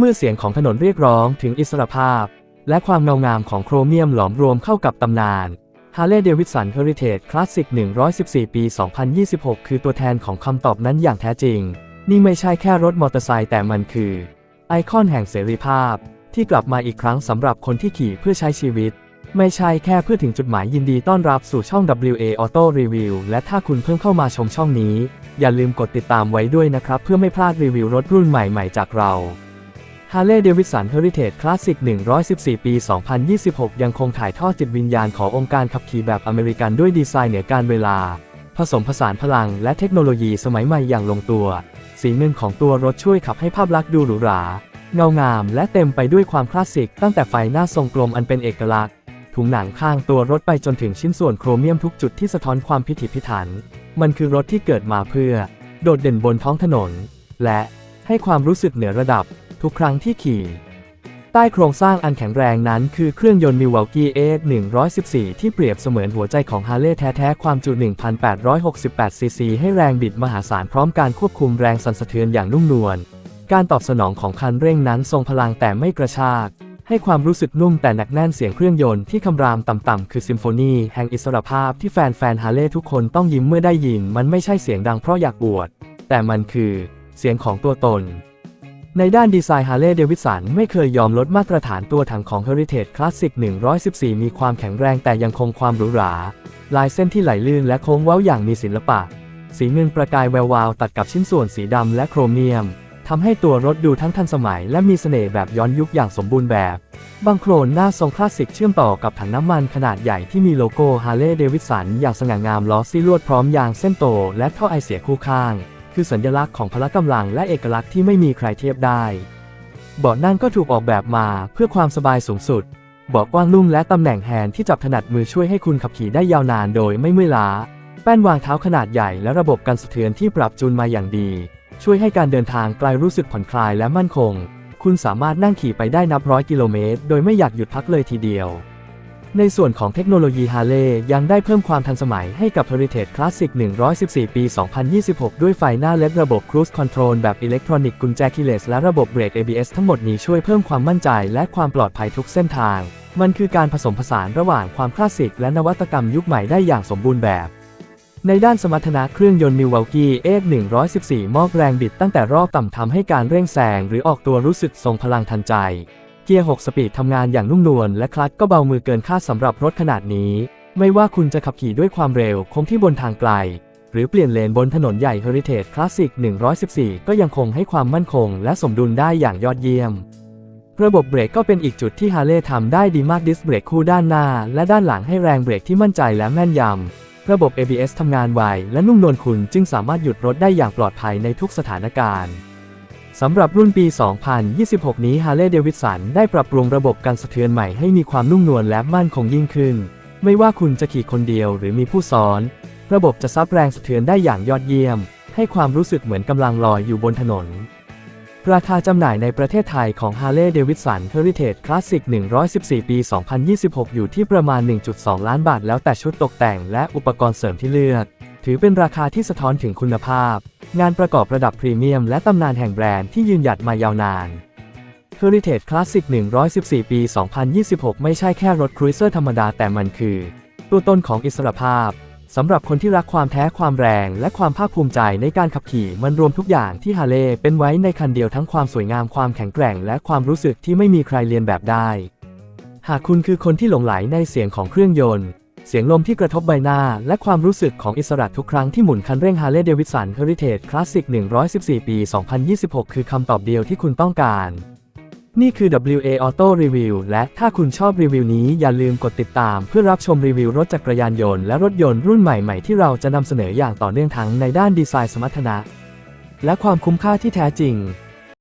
เมื่อเสียงของถนนเรียกร้องถึงอิสรภาพ และความเงางามของโครเมียมหลอมรวมเข้ากับตำนาน Harley Davidson Heritage Classic 114 ปี 2026 คือตัวแทนของคำตอบนั้นอย่างแท้จริง นี่ไม่ใช่แค่รถมอเตอร์ไซค์แต่มันคือ ไอคอนแห่งเสรีภาพ ที่กลับมาอีกครั้งสำหรับคนที่ขี่เพื่อใช้ชีวิต ไม่ใช่แค่เพื่อถึงจุดหมายยินดีต้อนรับสู่ช่อง WA Auto Review และถ้าคุณเพิ่งเข้ามาชมช่องนี้ อย่าลืมกดติดตามไว้ด้วยนะครับ เพื่อไม่พลาดรีวิวรถรุ่นใหม่ๆจากเรา Harley Davidson Heritage Classic 114 ปี 2026 ยังคงถ่ายทอดจิตวิญญาณขององค์การขับขี่แบบอเมริกันด้วยดีไซน์เหนือการเวลา ผสมผสานพลังและเทคโนโลยีสมัยใหม่อย่างลงตัว สีเงินของตัวรถช่วยขับให้ภาพลักษณ์ดูหรูหรา เงางามและเต็มไปด้วยความคลาสสิก ตั้งแต่ไฟหน้าทรงกลมอันเป็นเอกลักษณ์ ถุงหนังข้างตัวรถไปจนถึงชิ้นส่วนโครเมียมทุกจุดที่สะท้อนความพิถีพิถัน มันคือรถที่เกิดมาเพื่อ โดดเด่นบนท้องถนน และให้ความรู้สึกเหนือระดับ ทุกครั้งที่ขี่ ใต้โครงสร้างอันแข็งแรงนั้นคือเครื่องยนต์ Milwaukee A 114 ที่เปรียบเสมือนหัวใจของฮาร์เลย์แท้ๆ ความจุ 1,868 ซีซีให้แรงบิดมหาศาลพร้อมการควบคุมแรงสั่นสะเทือนอย่างนุ่มนวล การตอบสนองของคันเร่งนั้นทรงพลังแต่ไม่กระชาก ให้ความรู้สึกนุ่มแต่หนักแน่นเสียงเครื่องยนต์ที่คำรามต่ำๆคือซิมโฟนีแห่งอิสรภาพที่แฟนๆฮาร์เลย์ทุกคนต้องยิ้มเมื่อได้ยิน มันไม่ใช่เสียงดังเพราะอยากอวด แต่มันคือเสียงของตัวตน ในด้านดีไซน์ Harley Davidson ไม่เคยยอมลดมาตรฐานตัวถังของ Heritage Classic 114 มีความแข็งแรงแต่ยังคงความหรูหรา ลายเส้นที่ไหลลื่นและโค้งเว้าอย่างมีศิลปะ สีเงินประกายแวววาวตัดกับชิ้นส่วนสีดำและโครเมียมทำให้ตัวรถดูทั้งทันสมัยและมีเสน่ห์แบบย้อนยุคอย่างสมบูรณ์แบบบางโครนหน้าทรงคลาสสิกเชื่อมต่อกับถังน้ำมันขนาดใหญ่ที่มีโลโก้ Harley Davidson อย่างสง่างามล้อซี่ลวดพร้อมยางเส้นโตและท่อไอเสียคู่ข้าง คือสัญลักษณ์ของพละกำลังและเอกลักษณ์ที่ไม่มีใครเทียบได้ เบาะนั่งก็ถูกออกแบบมาเพื่อความสบายสูงสุด เบาะกว้างนุ่มและตำแหน่งแฮนด์ที่จับถนัดมือช่วยให้คุณขับขี่ได้ยาวนานโดยไม่เมื่อยล้า แป้นวางเท้าขนาดใหญ่และระบบกันสะเทือนที่ปรับจูนมาอย่างดี ช่วยให้การเดินทางไกลรู้สึกผ่อนคลายและมั่นคง คุณสามารถนั่งขี่ไปได้นับร้อยกิโลเมตรโดยไม่อยากหยุดพักเลยทีเดียว ในส่วนของเทคโนโลยีฮาร์เลย์ยังได้เพิ่มความทันสมัยให้กับ Heritage Classic 114 ปี 2026 ด้วยไฟหน้า LED ระบบ Cruise Control แบบอิเล็กทรอนิกส์กุญแจคีย์เลสและระบบเบรก ABS ทั้งหมดนี้ช่วยเพิ่มความมั่นใจและความปลอดภัยทุกเส้นทาง มันคือการผสมผสานระหว่างความคลาสสิกและนวัตกรรมยุคใหม่ได้อย่างสมบูรณ์แบบ ในด้านสมรรถนะเครื่องยนต์ Milwaukee F114 มอบแรงบิดตั้งแต่รอบต่ำทำให้การเร่งแซงหรือออกตัวรู้สึกทรงพลังทันใจ เกียร์ 6 สปีดทำงานอย่างนุ่มนวลและคลัตช์ก็เบามือเกินคาดสำหรับรถขนาดนี้ ไม่ว่าคุณจะขับขี่ด้วยความเร็วคงที่บนทางไกล หรือเปลี่ยนเลนบนถนนใหญ่ Heritage Classic 114 ก็ยังคงให้ความมั่นคงและสมดุลได้อย่างยอดเยี่ยม ระบบเบรกก็เป็นอีกจุดที่ฮาร์เลย์ทำได้ดีมากดิสเบรกคู่ด้านหน้า และด้านหลังให้แรงเบรกที่มั่นใจและแม่นยำ ระบบ ABS ทำงานไวและนุ่มนวลคุณจึงสามารถหยุดรถได้อย่างปลอดภัยในทุกสถานการณ์ สำหรับรุ่นปี 2026 นี้ Harley Davidson ได้ปรับปรุงระบบการสะเทือนใหม่ให้มีความนุ่มนวลและมั่นคงยิ่งขึ้น ไม่ว่าคุณจะขี่คนเดียวหรือมีผู้ซ้อน ระบบจะซับแรงสะเทือนได้อย่างยอดเยี่ยม ให้ความรู้สึกเหมือนกำลังลอยอยู่บนถนน ราคาจำหน่ายในประเทศไทยของ Harley Davidson Heritage Classic 114 ปี 2026 อยู่ที่ประมาณ 1.2 ล้านบาทแล้วแต่ชุดตกแต่งและอุปกรณ์เสริมที่เลือก ถือเป็นราคาที่สะท้อนถึงคุณภาพ งานประกอบระดับพรีเมียมและตำนานแห่งแบรนด์ที่ยืนหยัดมายาวนาน Heritage Classic 114 ปี 2026 ไม่ใช่แค่รถครูเซอร์ธรรมดาแต่มันคือ ตัวตนของอิสรภาพสำหรับคนที่รักความแท้ความแรง และความภาคภูมิใจในการขับขี่มันรวมทุกอย่างที่ฮาร์เลย์เป็นไว้ในคันเดียวทั้งความสวยงามความแข็งแกร่ง และความรู้สึกที่ไม่มีใครเรียนแบบได้ หากคุณคือคนที่หลงไหลในเสียงของเครื่องยนต์ เสียงลมที่กระทบใบหน้า และความรู้สึกของอิสระทุกครั้งที่หมุนคันเร่ง Harley Davidson Heritage Classic 114 ปี 2026 คือคำตอบเดียวที่คุณต้องการ นี่คือ WA Auto Review และถ้าคุณชอบรีวิวนี้อย่าลืมกดติดตามเพื่อรับชมรีวิวรถจักรยานยนต์และรถยนต์รุ่นใหม่ๆที่เราจะนำเสนออย่างต่อเนื่องทั้งในด้านดีไซน์สมรรถนะ และความคุ้มค่าที่แท้จริง